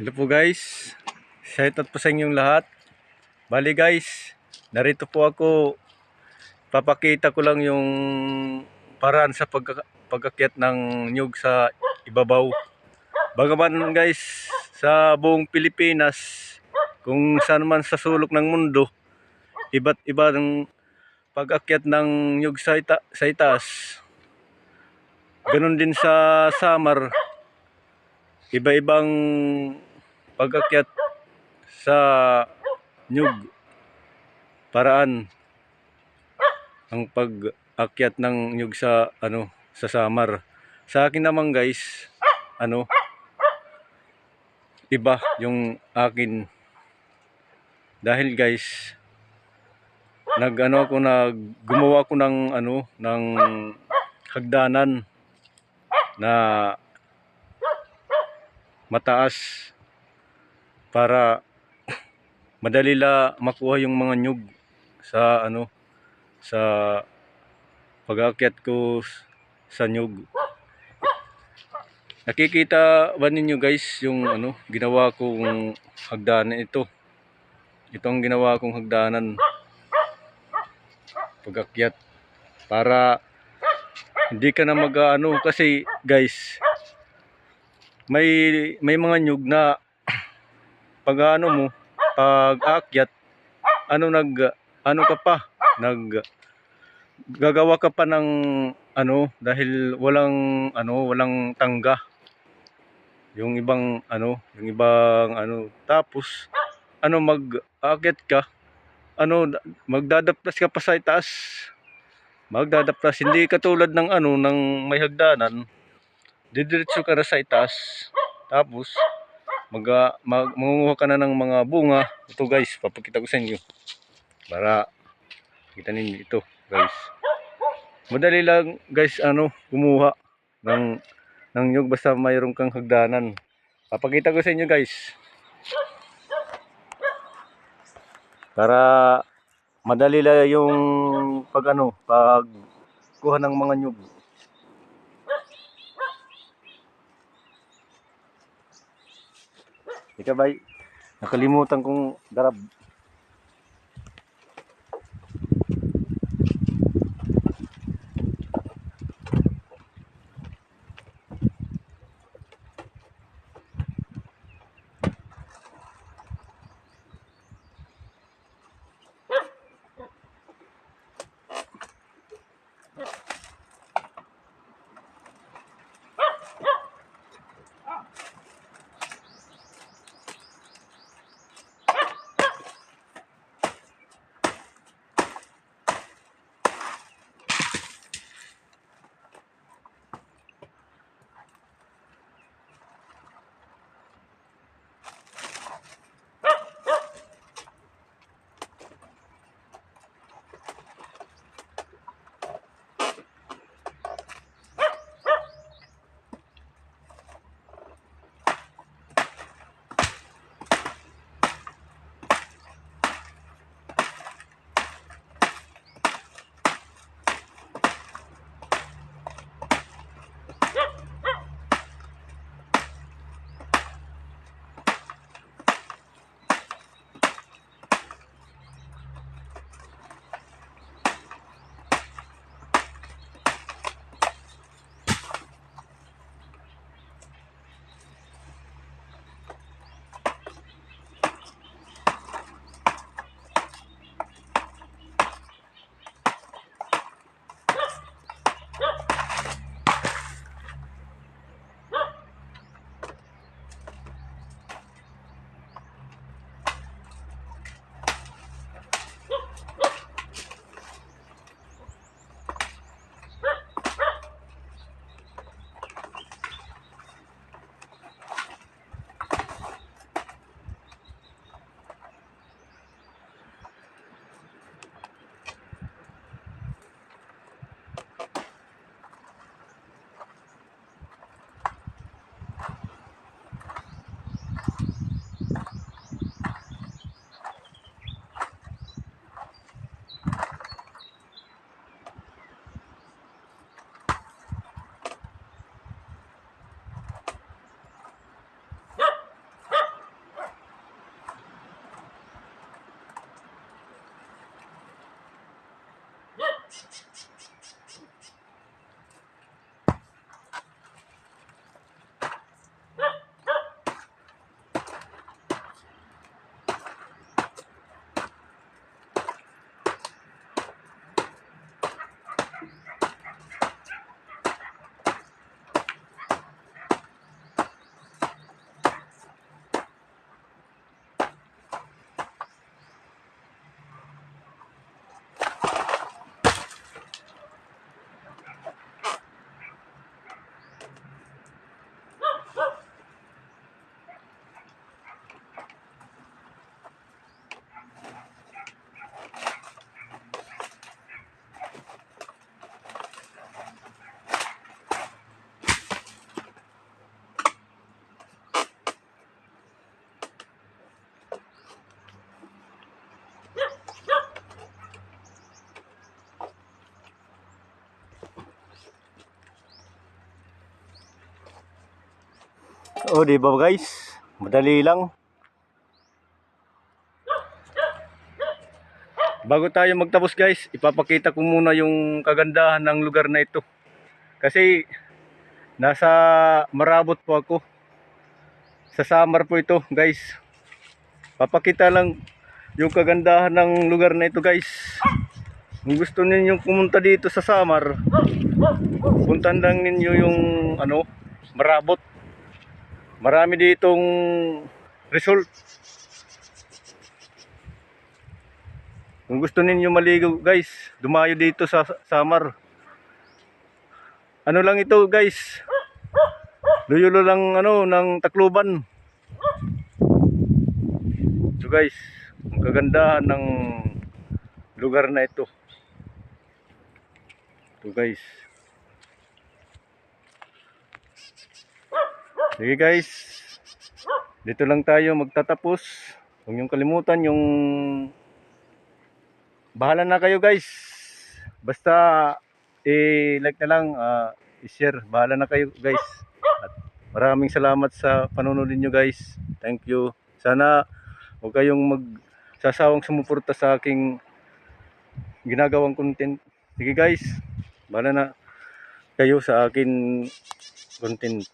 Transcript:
Hello po guys. Shout out po sa inyong lahat. Bali guys, narito po ako. Papakita ko lang yung paraan sa pagka, pagkakyat ng nyug sa ibabaw. Bagaman guys, sa buong Pilipinas, kung saan man sa sulok ng mundo, iba't iba ng pag-akyat ng nyug sa, ita- sa itaas. Ganon din sa Samar, iba-ibang pag-akyat sa nyug paraan ang pag-akyat ng nyug sa ano sa Samar. Sa akin naman guys, ano iba yung akin dahil guys nag ano ako nag gumawa ko ng ano ng hagdanan na mataas para madali la makuha yung mga nyug sa ano sa pag-aakyat ko sa nyug. Nakikita ba ninyo guys yung ano ginawa kong hagdanan ito? Ito ang ginawa kong hagdanan pag-akyat para hindi ka na mag ano kasi guys may may mga nyug na pag ano mo pag aakyat ano nag ano ka pa? Nag gagawa ka pa ng ano dahil walang ano walang tangga. Yung ibang ano yung ibang ano tapos ano mag aakyat ka ano magdadaptas ka pa sa itaas. Magdadaptas hindi katulad ng ano ng may hagdanan didiretso ka na sa itaas. Tapos mag, mag mangunguha ka na ng mga bunga. Ito guys papakita ko sa inyo. Para kita ninyo ito guys. Madali lang guys ano kumuha ng ng nyug basta mayroon kang hagdanan. Papakita ko sa inyo guys. Para madali lang yung pag ano pag kuha ng mga nyug Ika bay, nakalimutan kong darab. Oh, di ba guys? Madali lang. Bago tayo magtapos guys, ipapakita ko muna yung kagandahan ng lugar na ito. Kasi nasa Marabot po ako. Sa Samar po ito guys. Papakita lang yung kagandahan ng lugar na ito guys. Kung gusto ninyong pumunta dito sa Samar, puntan lang ninyo yung ano, Marabot. Marami ditong result. Kung gusto ninyo maligo guys, dumayo dito sa Samar. Ano lang ito guys? Luyulo lang ano ng Tacloban. So guys, ang kagandahan ng lugar na ito. Ito guys. Sige guys. Dito lang tayo magtatapos. Huwag niyong kalimutan yung bahala na kayo guys. Basta i-like na lang, ah, i-share. Bahala na kayo guys. At maraming salamat sa panonood niyo guys. Thank you. Sana huwag kayong magsasawang sumuporta sa aking ginagawang content. Sige guys, bahala na kayo sa akin content.